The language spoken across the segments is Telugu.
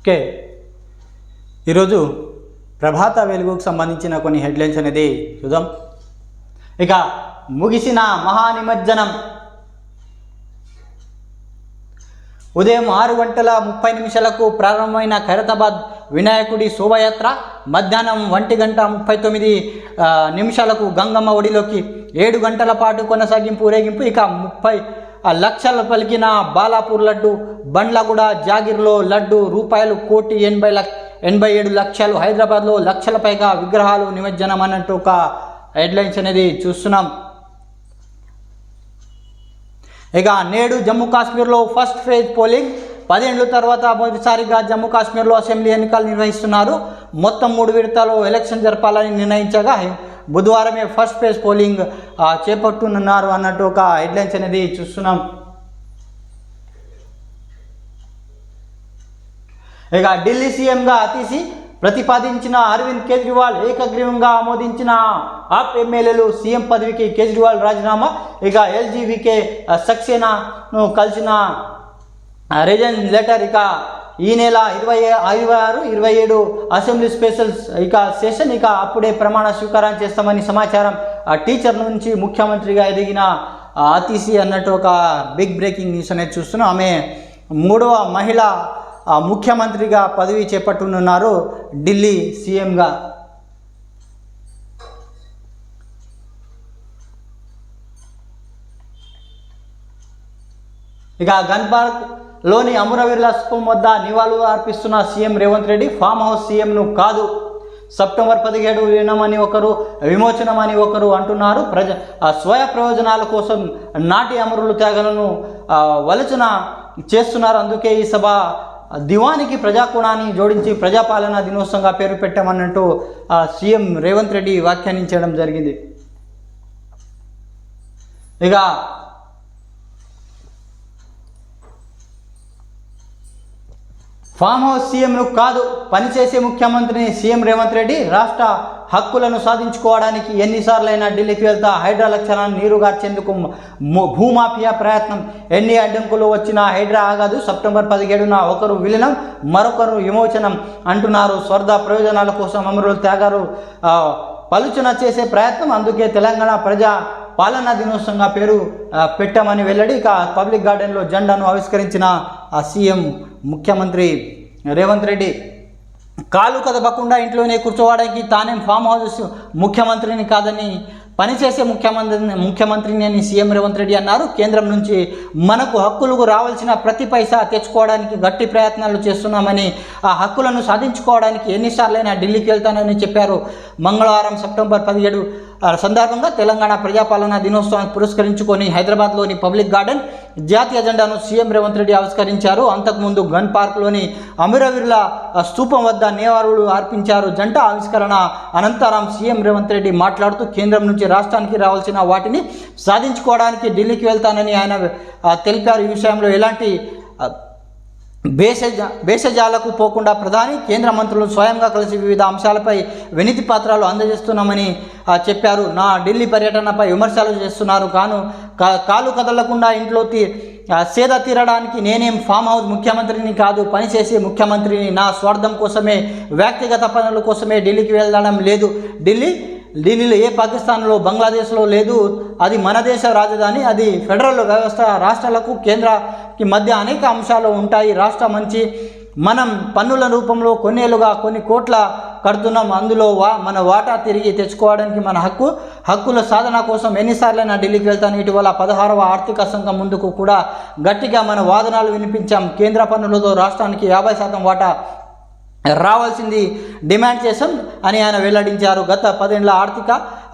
ఓకే. ఈరోజు ప్రభాత వెలుగుకు సంబంధించిన కొన్ని హెడ్లైన్స్ అనేది చూద్దాం. ఇక ముగిసిన మహానిమజ్జనం ఉదయం ఆరు గంటల ముప్పై నిమిషాలకు ప్రారంభమైన ఖైరతాబాద్ వినాయకుడి శోభయాత్ర మధ్యాహ్నం ఒంటి గంట ముప్పై తొమ్మిది నిమిషాలకు గంగమ్మ ఒడిలోకి ఏడు గంటల పాటు కొనసాగింపు ఊరేగింపు ఇక ముప్పై లక్షలు పలికిన బాలాపూర్ లడ్డు బండ్లగూడ జాగిర్లో లడ్డు రూపాయలు కోటి ఎనభై లక్ష ఎనభై ఏడు లక్షలు హైదరాబాద్లో లక్షల పైగా విగ్రహాలు నిమజ్జనం అన్నట్టు ఒక హెడ్లైన్స్ అనేది చూస్తున్నాం. ఇక నేడు జమ్మూ కాశ్మీర్లో ఫస్ట్ ఫేజ్ పోలింగ్ పదేండ్ల తర్వాత మొదటిసారిగా జమ్మూ కాశ్మీర్లో అసెంబ్లీ ఎన్నికలు నిర్వహిస్తున్నారు. మొత్తం మూడు విడతలో ఎలక్షన్ జరపాలని నిర్ణయించగా బుధవారమే ఫస్ట్ ఫేజ్ పోలింగ్ చేపట్టునున్నారు అన్నట్టు ఒక హెడ్లైన్స్ అనేది చూస్తున్నాం. ఇక ఢిల్లీ సీఎంగా తీసి ప్రతిపాదించిన అరవింద్ కేజ్రీవాల్ ఏకగ్రీవంగా ఆమోదించిన ఆప్ ఎమ్మెల్యేలు సీఎం పదవికి కేజ్రీవాల్ రాజీనామా. ఇక ఎల్జీవికే సక్సేనాను కలిసిన రిజన్ లెటర్ ఇక ఈ నెల ఇరవై ఇరవై ఆరు ఇరవై ఏడు అసెంబ్లీ స్పెషల్స్ ఇక సెషన్ ఇక అప్పుడే ప్రమాణ స్వీకారం చేస్తామని సమాచారం. ఆ టీచర్ నుంచి ముఖ్యమంత్రిగా ఎదిగిన అతిసి అన్నట్టు ఒక బిగ్ బ్రేకింగ్ న్యూస్ అనేది చూస్తున్నాం. ఆమె మూడవ మహిళ ముఖ్యమంత్రిగా పదవి చేపట్టనున్నారు ఢిల్లీ సీఎంగా. ఇక గన్పార్క్ లోని అమరవీరుల స్థూపం వద్ద నివాళులు అర్పిస్తున్న CM Revanth Reddy farm house సీఎంను కాదు. సెప్టెంబర్ పదిహేడు విలీనమని ఒకరు విమోచనమని ఒకరు అంటున్నారు. ప్రజ స్వయ ప్రయోజనాల కోసం నాటి అమరుల త్యాగలను వలచన చేస్తున్నారు. అందుకే ఈ సభ దివానికి ప్రజాకోణాన్ని జోడించి ప్రజాపాలన దినోత్సవంగా పేరు పెట్టామన్నట్టు సీఎం రేవంత్ రెడ్డి వ్యాఖ్యానించడం జరిగింది. ఇక ఫామ్ హౌస్ సీఎంను కాదు పనిచేసే ముఖ్యమంత్రిని సీఎం రేవంత్ రెడ్డి రాష్ట్ర హక్కులను సాధించుకోవడానికి ఎన్నిసార్లైనా ఢిల్లీకి వెళ్తా హైడ్రా లక్షణాన్ని నీరుగార్చేందుకు భూమాఫియా ప్రయత్నం. ఎన్ని అడ్డంకులు వచ్చినా హైడ్రా ఆగదు. సెప్టెంబర్ పదిహేడున ఒకరు విలీనం మరొకరు విమోచనం అంటున్నారు. స్వర్ధ ప్రయోజనాల కోసం అమరులు త్యాగారు. పలుచన చేసే ప్రయత్నం అందుకే తెలంగాణ ప్రజా పాలనా దినోత్సవంగా పేరు పెట్టామని వెల్లడి. ఇక పబ్లిక్ గార్డెన్లో జెండాను ఆవిష్కరించిన సీఎం ముఖ్యమంత్రి రేవంత్ రెడ్డి కాలు కదపకుండా ఇంట్లోనే కూర్చోవడానికి తానే ఫామ్ హౌస్ ముఖ్యమంత్రిని కాదని పనిచేసే ముఖ్యమంత్రి ముఖ్యమంత్రిని అని సీఎం రేవంత్ రెడ్డి అన్నారు. కేంద్రం నుంచి మనకు హక్కులకు రావాల్సిన ప్రతి పైసా తెచ్చుకోవడానికి గట్టి ప్రయత్నాలు చేస్తున్నామని ఆ హక్కులను సాధించుకోవడానికి ఎన్నిసార్లైనా ఢిల్లీకి వెళ్తానని చెప్పారు. మంగళవారం సెప్టెంబర్ పదిహేడు సందర్భంగా తెలంగాణ ప్రజాపాలన దినోత్సవాన్ని పురస్కరించుకొని హైదరాబాద్లోని పబ్లిక్ గార్డెన్ జాతీయ జెండాను సీఎం రేవంత్ రెడ్డి ఆవిష్కరించారు. అంతకుముందు గన్ పార్క్లోని అమరవీరుల స్తూపం వద్ద నేవారులు అర్పించారు. జంట ఆవిష్కరణ అనంతరం సీఎం రేవంత్ రెడ్డి మాట్లాడుతూ కేంద్రం నుంచి రాష్ట్రానికి రావాల్సిన వాటిని సాధించుకోవడానికి ఢిల్లీకి వెళ్తానని ఆయన తెలిపారు. ఈ విషయంలో ఎలాంటి భేషజ భేషజాలకు పోకుండా ప్రధాని కేంద్ర మంత్రులు స్వయంగా కలిసి వివిధ అంశాలపై వినతి పత్రాలు అందజేస్తున్నామని చెప్పారు. నా ఢిల్లీ పర్యటనపై విమర్శలు చేస్తున్నారు. కాను కా- కాలు కదలకుండా ఇంట్లో తీ సేద తీరడానికి నేనేం ఫామ్ హౌస్ ముఖ్యమంత్రిని కాదు పనిచేసే ముఖ్యమంత్రిని నా స్వార్థం కోసమే వ్యక్తిగత పనుల కోసమే ఢిల్లీకి వెళ్ళడం లేదు. ఢిల్లీ ఢిల్లీలో ఏ పాకిస్తాన్లో బంగ్లాదేశ్లో లేదు. అది మన దేశ రాజధాని అది ఫెడరల్ వ్యవస్థ రాష్ట్రాలకు కేంద్రకి మధ్య అనేక అంశాలు ఉంటాయి. రాష్ట్ర మంచి మనం పన్నుల రూపంలో కొన్నేళ్ళుగా కొన్ని కోట్ల కడుతున్నాం. అందులో వా మన వాటా తిరిగి తెచ్చుకోవడానికి మన హక్కు హక్కుల సాధన కోసం ఎన్నిసార్లైనా ఢిల్లీకి వెళ్తాను. ఇటీవల పదహారవ ఆర్థిక సంఘం ముందుకు కూడా గట్టిగా మన వాదనలు వినిపించాం. కేంద్ర పన్నులతో రాష్ట్రానికి యాభై శాతం వాటా రావాల్సింది డిమాండ్ చేశాం అని ఆయన వెల్లడించారు. గత పదేళ్ళ ఆర్థిక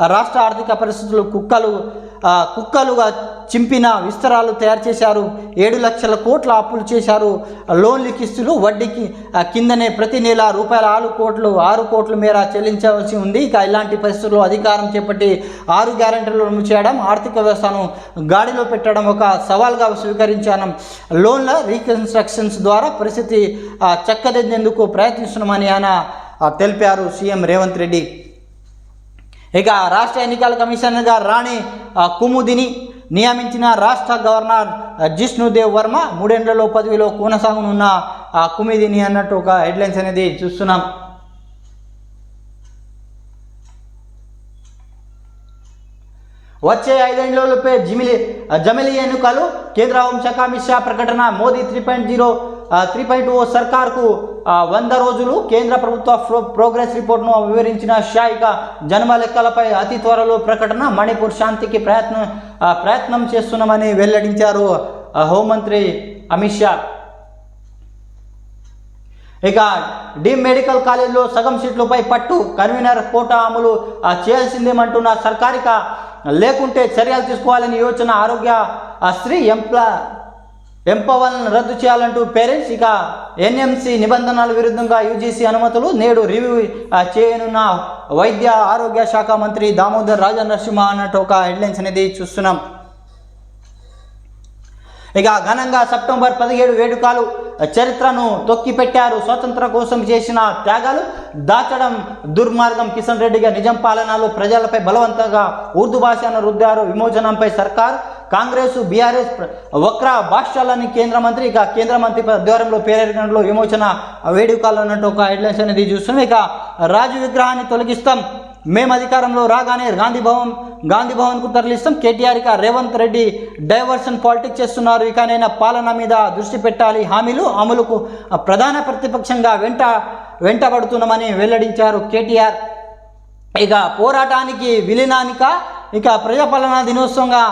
రాష్ట్ర ఆర్థిక పరిస్థితులు కుక్కలు కుక్కలుగా చింపిన విస్తరాలు తయారు చేశారు. ఏడు లక్షల కోట్ల అప్పులు చేశారు. లోన్లు కిస్తులు వడ్డీకి కిందనే ప్రతి నెల రూపాయల ఆరు కోట్లు ఆరు కోట్ల మేర చెల్లించవలసి ఉంది. ఇక ఇలాంటి పరిస్థితుల్లో అధికారం చేపట్టి ఆరు గ్యారెంటీలు అమలు చేయడం ఆర్థిక వ్యవస్థను గాడిలో పెట్టడం ఒక సవాల్గా స్వీకరించాను. లోన్ల రీకన్స్ట్రక్షన్స్ ద్వారా పరిస్థితి చక్కదిద్దేందుకు ప్రయత్నిస్తున్నామని ఆయన తెలిపారు సీఎం రేవంత్ రెడ్డి. ఇక రాష్ట్ర ఎన్నికల కమిషనర్గా రాణి కుముదిని నియమించిన రాష్ట్ర గవర్నర్ జిష్ణుదేవ్ వర్మ మూడేండ్లలో పదవిలో కొనసాగనున్న ఆ కుమిదిని అన్నట్టు ఒక హెడ్లైన్స్ అనేది చూస్తున్నాం. వచ్చే ఐదేళ్ళలోపే జిమిలి జమిలి ఎన్నికలు కేంద్ర హోంశాఖ అమిత్ షా ప్రకటన Modi three point zero three point O సర్కార్కు వంద రోజులు కేంద్ర ప్రభుత్వ ప్రో ప్రోగ్రెస్ రిపోర్ట్ను వివరించిన షాయిక జన్మ లెక్కలపై అతి త్వరలో ప్రకటన మణిపూర్ శాంతికి ప్రయత్నం ప్రయత్నం చేస్తున్నామని వెల్లడించారు హోంమంత్రి అమిత్ షా. ఇక డీమ్ మెడికల్ కాలేజీలో సగం సీట్లపై పట్టు కన్వీనర్ కోటా అమలు చేయాల్సిందేమంటున్న సర్కారిక లేకుంటే చర్యలు తీసుకోవాలని యోచన ఆరోగ్య స్త్రీ ఎంప్ల ఎంపవర్లను రద్దు చేయాలంటూ పేరెంట్స్ ఇక ఎన్ఎంసి నిబంధనల విరుద్ధంగా యూజీసీ అనుమతులు నేడు రివ్యూ చేయనున్న వైద్య ఆరోగ్య శాఖ మంత్రి దామోదర్ రాజనరసింహ అన్నట్టు ఒక హెడ్లైన్స్ అనేది చూస్తున్నాం. ఇక ఘనంగా సెప్టెంబర్ పదిహేడు వేడుకలు చరిత్రను తొక్కిపెట్టారు. స్వతంత్ర కోసం చేసిన త్యాగాలు దాచడం దుర్మార్గం. కిషన్ రెడ్డిగా నిజం పాలనలో ప్రజలపై బలవంతంగా ఉర్దూ భాషను రుద్దారు. విమోచనంపై సర్కార్ కాంగ్రెస్ బీఆర్ఎస్ వక్ర భాష్యాలని కేంద్ర మంత్రి ఇక కేంద్ర మంత్రి ఆధ్వర్యంలో పేరెగడంలో విమోచన వేడుకలు అన్నట్టు ఒక హెడ్లైన్స్ అనేది చూస్తున్నాం. ఇక రాజు విగ్రహాన్ని తొలగిస్తాం. మేము అధికారంలో రాగానే గాంధీ భవన్ గాంధీ భవన్కు తరలిస్తాం. కేటీఆర్ ఇక రేవంత్ రెడ్డి డైవర్షన్ పాలిటిక్స్ చేస్తున్నారు. ఇక నేను పాలన మీద దృష్టి పెట్టాలి. హామీలు అమలుకు ప్రధాన ప్రతిపక్షంగా వెంట వెంటబడుతున్నామని వెల్లడించారు కేటీఆర్. ఇక పోరాటానికి విలీనానిక ఇక ప్రజాపాలనా దినోత్సవంగా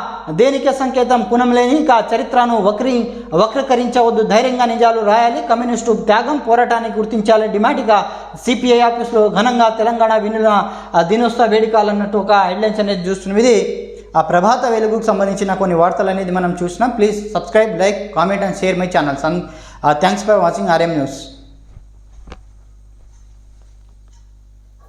దేనికే సంకేతం? కుణం లేని ఇక చరిత్రను వక్రీ వక్రీకరించవద్దు. ధైర్యంగా నిజాలు రాయాలి. కమ్యూనిస్టు త్యాగం పోరాటాన్ని గుర్తించాలని డిమాండ్ ఇక సిపిఐ ఆఫీస్లో ఘనంగా తెలంగాణ వినుల దినోత్సవ వేడుకలు అన్నట్టు ఒక హెడ్లైన్స్ అనేది చూస్తున్నాం. ఇది ఆ ప్రభాత వెలుగుకు సంబంధించిన కొన్ని వార్తలు అనేది మనం చూసినాం please subscribe like comment and share my channel. Thanks for watching RM news.